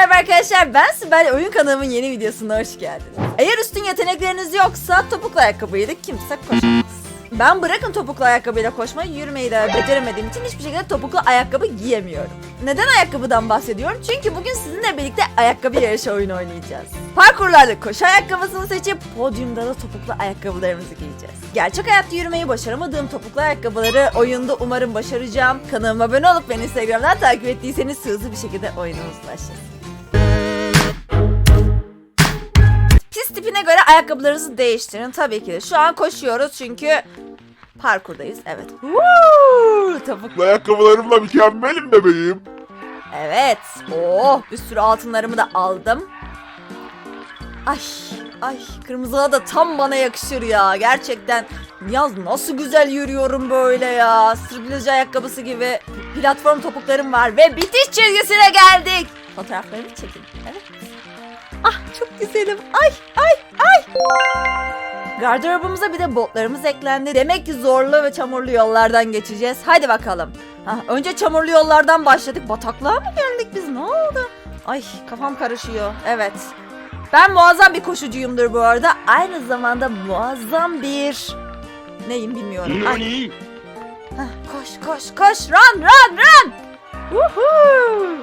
merhaba arkadaşlar. Ben Sibel Oyun kanalımın yeni videosuna hoş geldiniz. Eğer üstün yetenekleriniz yoksa topuklu ayakkabıyla kimse koşamaz. Ben bırakın topuklu ayakkabıyla koşmayı, yürümeyi de beceremediğim için hiçbir şekilde topuklu ayakkabı giyemiyorum. Neden ayakkabıdan bahsediyorum? Çünkü bugün sizinle birlikte ayakkabı yarışı oyunu oynayacağız. Parkurlarda koşu ayakkabısını seçip podyumda da topuklu ayakkabılarımızı giyeceğiz. Gerçek hayatta yürümeyi başaramadığım topuklu ayakkabıları oyunda umarım başaracağım. Kanalıma abone olup beni Instagram'dan takip ettiyseniz hızlı bir şekilde oyunumuz başlasın. Tipine göre ayakkabılarınızı değiştirin. Tabii ki de. Şu an koşuyoruz çünkü parkurdayız. Evet. Woo! Bu ayakkabılarımla mükemmelim bebeğim. Evet. Oh, bir sürü altınlarımı da aldım. Ay, ay kırmızılar da tam bana yakışır ya. Gerçekten yaz nasıl güzel yürüyorum böyle ya. Sırbilecı ayakkabısı gibi platform topuklarım var ve bitiş çizgisine geldik. Fotoğraflarımı çekin. Evet. Ah çok güzelim. Ay ay ay. Gardırobumuza bir de botlarımız eklendi. Demek ki zorlu ve çamurlu yollardan geçeceğiz. Hadi bakalım. Ha, önce çamurlu yollardan başladık. Bataklığa mı geldik biz? Ne oldu? Ay kafam karışıyor. Evet. Ben muazzam bir koşucuyumdur bu arada. Aynı zamanda muazzam bir... Neyim bilmiyorum. Ay, heh, koş koş koş. Run run run. Woohoo.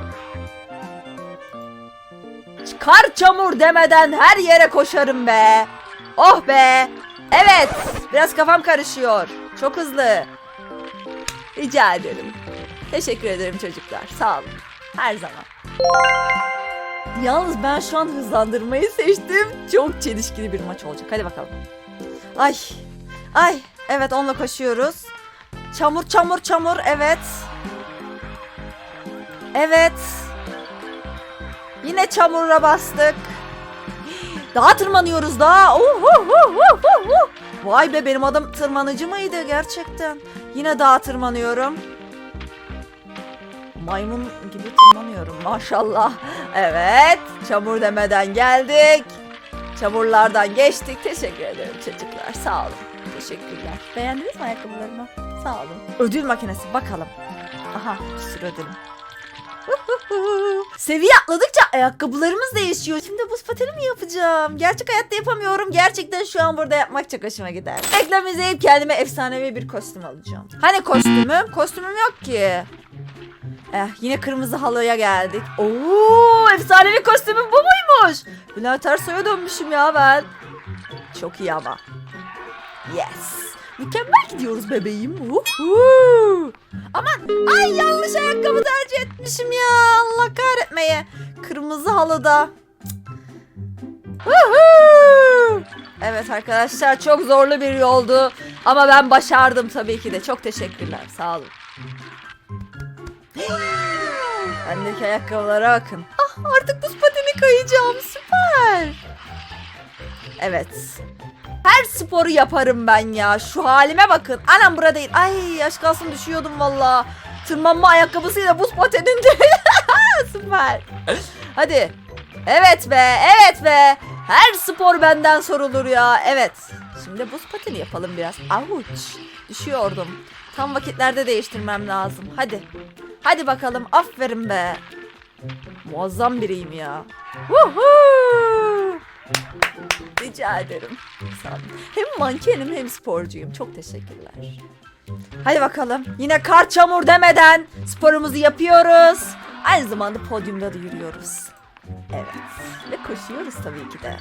Çıkar çamur demeden her yere koşarım be. Oh be. Evet. Biraz kafam karışıyor. Çok hızlı. Rica ederim. Teşekkür ederim çocuklar. Sağ olun. Her zaman. Yalnız ben şu an hızlandırmayı seçtim. Çok çelişkili bir maç olacak. Hadi bakalım. Ay. Ay. Evet onunla koşuyoruz. Çamur çamur çamur. Evet. Evet. Yine çamura bastık. Daha tırmanıyoruz daha. Uhuhuhuhuhu. Vay be benim adım tırmanıcı mıydı gerçekten? Yine daha tırmanıyorum. Maymun gibi tırmanıyorum maşallah. Evet çamur demeden geldik. Çamurlardan geçtik. Teşekkür ederim çocuklar. Sağ olun. Teşekkürler. Beğendiniz mi ayakkabılarımı? Sağ olun. Ödül makinesi bakalım. Aha bir sürü ödülüm. Seviye atladıkça ayakkabılarımız değişiyor. Şimdi buz pateni mi yapacağım? Gerçek hayatta yapamıyorum. Gerçekten şu an burada yapmak çok hoşuma gider. Reklam izleyip kendime efsanevi bir kostüm alacağım. Hani kostümüm? Kostümüm yok ki. Eh yine kırmızı halıya geldik. Oo efsanevi kostümüm bu muymuş? Bülent Ersoy'a dönmüşüm ya ben. Çok iyi ama. Yes. Mükemmel gidiyoruz bebeğim. Uhu. Aman ay yanlış ayakkabı tercih etmişim ya. Allah kahretmeye. Kırmızı halıda. Evet arkadaşlar çok zorlu bir yoldu. Ama ben başardım tabii ki de. Çok teşekkürler. Sağ olun. Bendeki ayakkabılara bakın. Ah artık buz pateni kayacağım. Süper. Evet. Sporu yaparım ben ya. Şu halime bakın. Anam burada değil. Ay aşk kalsın düşüyordum valla. Tırmanma ayakkabısıyla buz patenince. Süper. Hadi. Evet be. Evet be. Her spor benden sorulur ya. Evet. Şimdi buz pateni yapalım biraz. Avuç. Düşüyordum. Tam vakitlerde değiştirmem lazım. Hadi. Hadi bakalım. Aferin be. Muazzam biriyim ya. Woohoo! Rica ederim. Sağ olun. Hem mankenim hem sporcuyum. Çok teşekkürler. Hadi bakalım. Yine kar çamur demeden sporumuzu yapıyoruz. Aynı zamanda podyumda da yürüyoruz. Evet. Ve koşuyoruz tabii ki de.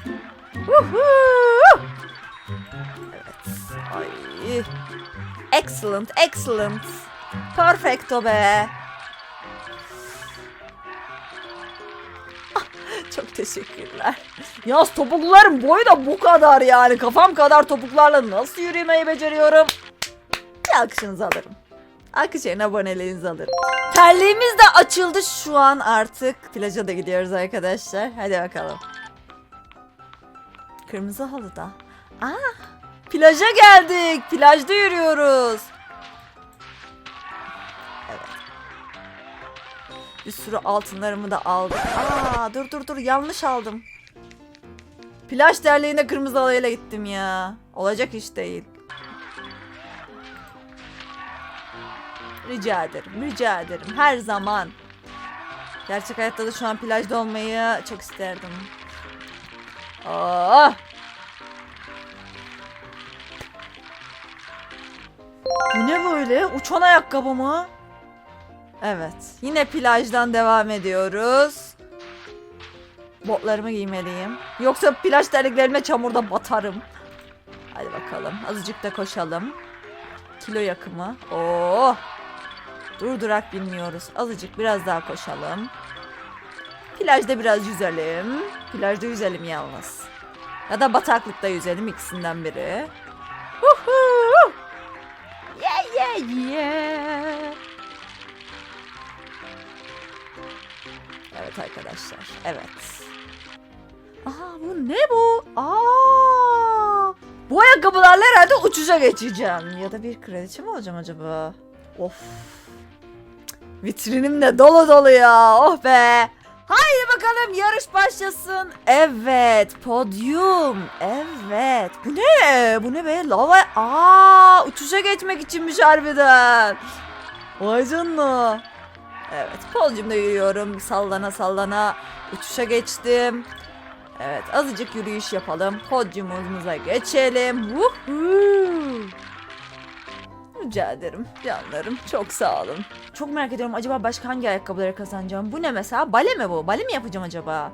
Evet. Ay. Excellent, excellent. Perfecto be. Çok teşekkürler. Yalnız topukluların boyu da bu kadar yani. Kafam kadar topuklarla nasıl yürümeyi beceriyorum? Bir alkışınızı alırım. Yerine aboneliğinizi alırım. Terliğimiz de açıldı şu an artık. Plaja da gidiyoruz arkadaşlar. Hadi bakalım. Kırmızı halıda. Aa, plaja geldik. Plajda yürüyoruz. Bir sürü altınlarımı da aldım. Aa, dur dur dur yanlış aldım. Plaj terliğine kırmızı halıyla gittim ya. Olacak iş değil. Rica ederim, rica ederim. Her zaman. Gerçek hayatta da şu an plajda olmayı çok isterdim. Aa! Bu ne böyle? Uçan ayakkabı mı? Evet. Yine plajdan devam ediyoruz. Botlarımı giymeliyim. Yoksa plaj terliklerime çamurda batarım. Hadi bakalım. Azıcık da koşalım. Kilo yakımı. Oo! Durdurak bilmiyoruz. Azıcık biraz daha koşalım. Plajda biraz yüzelim. Plajda yüzelim yalnız. Ya da bataklıkta yüzelim ikisinden biri. Huhu! Yeah yeah yeah. Evet arkadaşlar. Evet. Aha bu ne bu? Aa! Bu ayakkabılarla herhalde uçuşa geçeceğim. Ya da bir kraliçe mi olacağım acaba? Of. Vitrinim de dolu dolu ya. Oh be. Haydi bakalım yarış başlasın. Evet, podyum. Evet. Bu ne? Bu ne be? Lava. Aa, uçuşa geçmek içinmiş harbiden. Vay canına. Evet, podyumda yürüyorum. Sallana sallana uçuşa geçtim. Evet, azıcık yürüyüş yapalım. Podyumumuza geçelim. Woohoo! Rica ederim canlarım. Çok sağ olun. Çok merak ediyorum acaba başka hangi ayakkabıları kazanacağım? Bu ne mesela? Bale mi bu? Bale mi yapacağım acaba?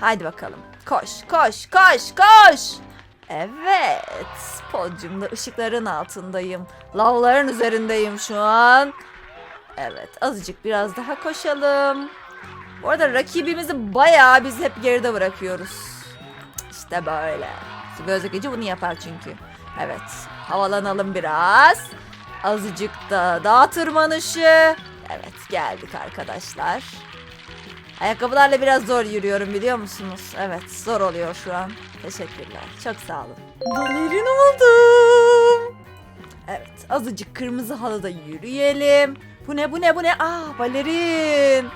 Haydi bakalım. Koş, koş, koş, koş. Evet. Podyumda ışıkların altındayım. Lavların üzerindeyim şu an. Evet. Azıcık biraz daha koşalım. Bu arada rakibimizi bayağı biz hep geride bırakıyoruz. İşte böyle. Gözlükçü bunu yapar çünkü. Evet. Havalanalım biraz. Azıcık da dağ tırmanışı. Evet geldik arkadaşlar. Ayakkabılarla biraz zor yürüyorum biliyor musunuz? Evet zor oluyor şu an. Teşekkürler. Çok sağ olun. Balerin oldum. Evet azıcık kırmızı halıda yürüyelim. Bu ne bu ne bu ne? Aa balerin.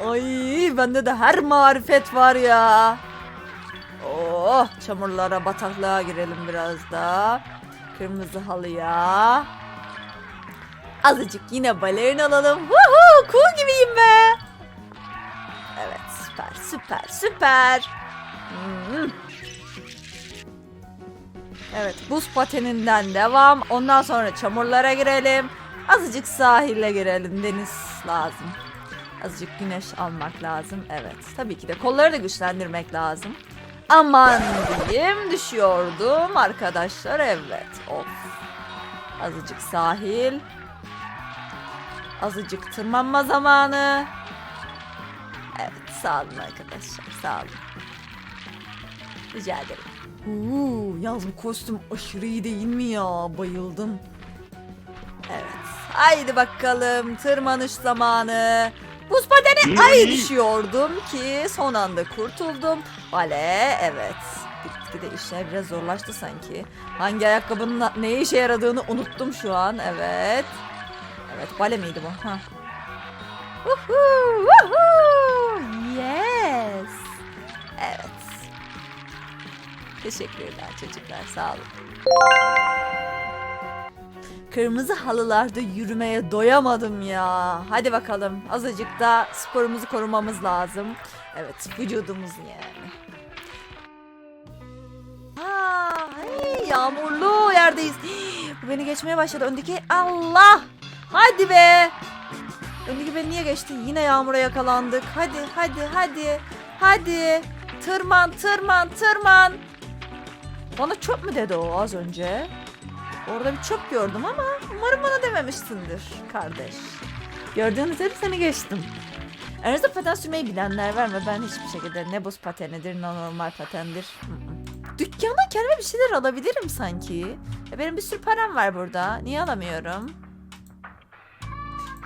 Ay bende de her marifet var ya. Oh çamurlara bataklığa girelim biraz da. Kırmızı halıya. Azıcık yine balerin alalım. Woohoo cool gibiyim be. Evet süper süper süper. Hmm. Evet buz pateninden devam. Ondan sonra çamurlara girelim. Azıcık sahile girelim. Deniz lazım. Azıcık güneş almak lazım. Evet. Tabii ki de kolları da güçlendirmek lazım. Aman diyeyim düşüyordum arkadaşlar. Evet. Of. Azıcık sahil. Azıcık tırmanma zamanı. Evet sağ olun arkadaşlar. Sağ olun. Rica ederim. Uuu, yalnız bu kostüm aşırı iyi değil mi ya? Bayıldım. Haydi bakalım tırmanış zamanı. Buz pateni ay düşüyordum ki son anda kurtuldum. Bale evet. Gitgide işler biraz zorlaştı sanki. Hangi ayakkabının neye işe yaradığını unuttum şu an. Evet. Evet bale miydi bu? Ha. Woohoo, woohoo. Yes. Evet. Teşekkürler çocuklar sağ olun. Kırmızı halılarda yürümeye doyamadım ya. Hadi bakalım azıcık da sporumuzu korumamız lazım. Evet vücudumuz yani. Aa, hey, yağmurlu yerdeyiz. Bu beni geçmeye başladı. Öndeki Allah. Hadi be. Öndeki beni niye geçti? Yine yağmura yakalandık. Hadi hadi hadi. Hadi. Tırman tırman tırman. Bana çöp mü dedi o az önce? Orada bir çöp gördüm ama umarım bana dememişsindir kardeş. Gördüğün üzere seni geçtim. Aranızda paten sürmeyi bilenler var mı? Ben hiçbir şekilde ne buz patenidir ne normal patendir. Dükkana kendime bir şeyler alabilirim sanki. E, benim bir sürü param var burada. Niye alamıyorum?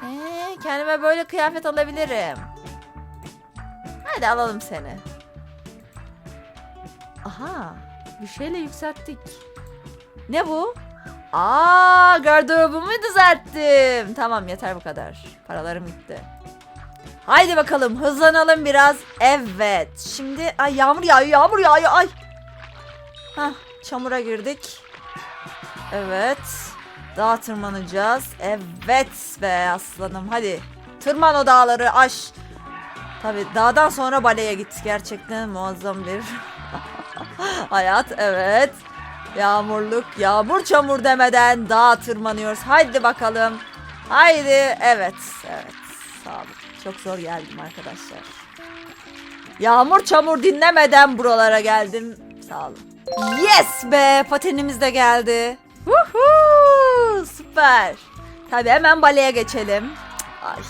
Ee, kendime böyle kıyafet alabilirim. Hadi alalım seni. Aha, bir şeyle yükselttik. Ne bu? Aa, gardırobumu düzelttim. Tamam yeter bu kadar. Paralarım gitti. Haydi bakalım hızlanalım biraz. Evet. Şimdi ay yağmur yağıyor, yağmur yağıyor. Ay. Hah, çamura girdik. Evet. Dağa tırmanacağız. Evet be aslanım hadi. Tırman o dağları aş. Tabii dağdan sonra baleye git. Gerçekten muazzam bir hayat. Evet. Yağmurluk, yağmur çamur demeden dağa tırmanıyoruz. Haydi bakalım. Haydi. Evet. Evet. Sağ olun. Çok zor geldim arkadaşlar. Yağmur çamur dinlemeden buralara geldim. Sağ olun. Yes be patenimiz de geldi. Woohoo! Süper. Tabii hemen baleye geçelim. Ay.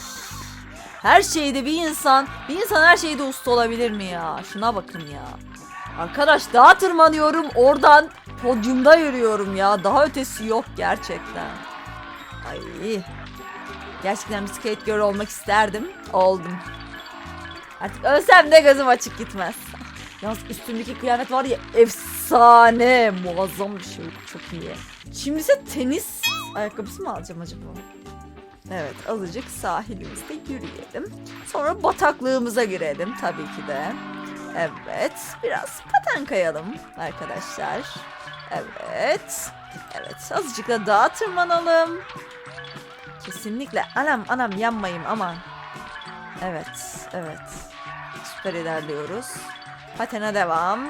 Her şeyde bir insan, bir insan her şeyde usta olabilir mi ya? Şuna bakın ya. Arkadaş dağa tırmanıyorum oradan podyumda yürüyorum ya. Daha ötesi yok gerçekten. Ay. Gerçekten bir skate girl olmak isterdim. Oldum. Artık ölsem de gözüm açık gitmez. Yalnız üstümdeki kıyafet var ya efsane. Muazzam bir şey. Çok iyi. Şimdi ise tenis ayakkabısı mı alacağım acaba? Evet azıcık sahilimizde yürüyelim. Sonra bataklığımıza girelim tabii ki de. Evet biraz paten kayalım arkadaşlar. Evet. Evet azıcık da dağa tırmanalım. Kesinlikle anam anam yanmayayım aman. Evet evet. Süper ilerliyoruz. Patene devam.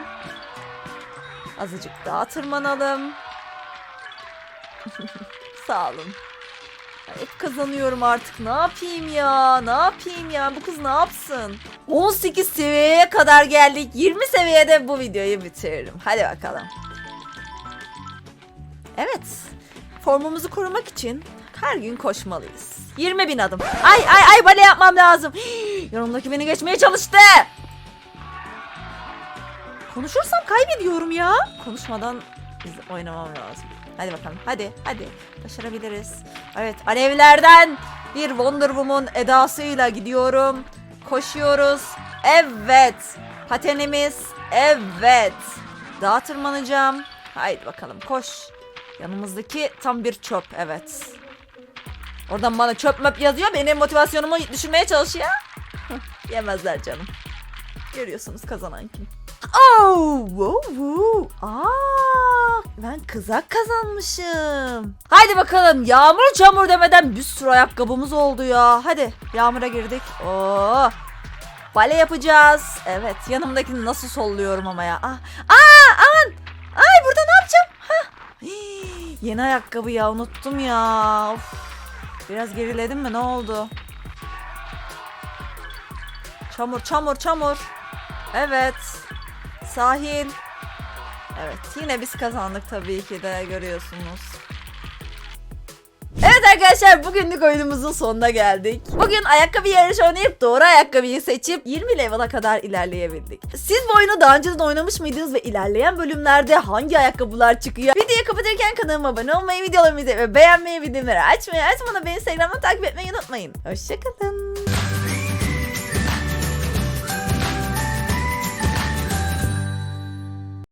Azıcık daha tırmanalım. Sağ olun. Hep kazanıyorum artık. Ne yapayım ya? Ne yapayım ya? Bu kız ne yapsın? 18 seviyeye kadar geldik. 20 seviyede bu videoyu bitiririm. Hadi bakalım. Evet. Formumuzu korumak için her gün koşmalıyız. 20 bin adım. Ay ay ay bale yapmam lazım. Yanımdaki beni geçmeye çalıştı. Konuşursam kaybediyorum ya. Konuşmadan oynamam lazım. Hadi bakalım. Hadi hadi. Başarabiliriz. Evet alevlerden bir Wonder Woman edasıyla gidiyorum. Koşuyoruz. Evet. Patenimiz. Evet. Dağa tırmanacağım. Haydi bakalım koş. Yanımızdaki tam bir çöp. Evet. Oradan bana çöp möp yazıyor. Benim motivasyonumu düşürmeye çalışıyor. Yemezler canım. Görüyorsunuz kazanan kim. Oh, wow, wow. Aa, ben kızak kazanmışım. Haydi bakalım yağmur çamur demeden bir sürü ayakkabımız oldu ya. Hadi yağmura girdik. Oo. Bale yapacağız. Evet yanımdakini nasıl solluyorum ama ya. Ah, aa, aman. Ay burada ne yapacağım? Hah. Hii, Yeni ayakkabı ya unuttum ya. Of. Biraz geriledim mi ne oldu? Çamur çamur çamur. Evet. Sahil. Evet yine biz kazandık tabii ki de görüyorsunuz. Evet arkadaşlar bugünlük oyunumuzun sonuna geldik. Bugün ayakkabı yarışı oynayıp doğru ayakkabıyı seçip 20 level'a kadar ilerleyebildik. Siz bu oyunu daha önceden oynamış mıydınız ve ilerleyen bölümlerde hangi ayakkabılar çıkıyor? Videoyu kapatırken kanalıma abone olmayı, videolarımı izlemeyi beğenmeyi, bildirimleri açmayı, açmadan beni Instagram'dan takip etmeyi unutmayın. Hoşçakalın.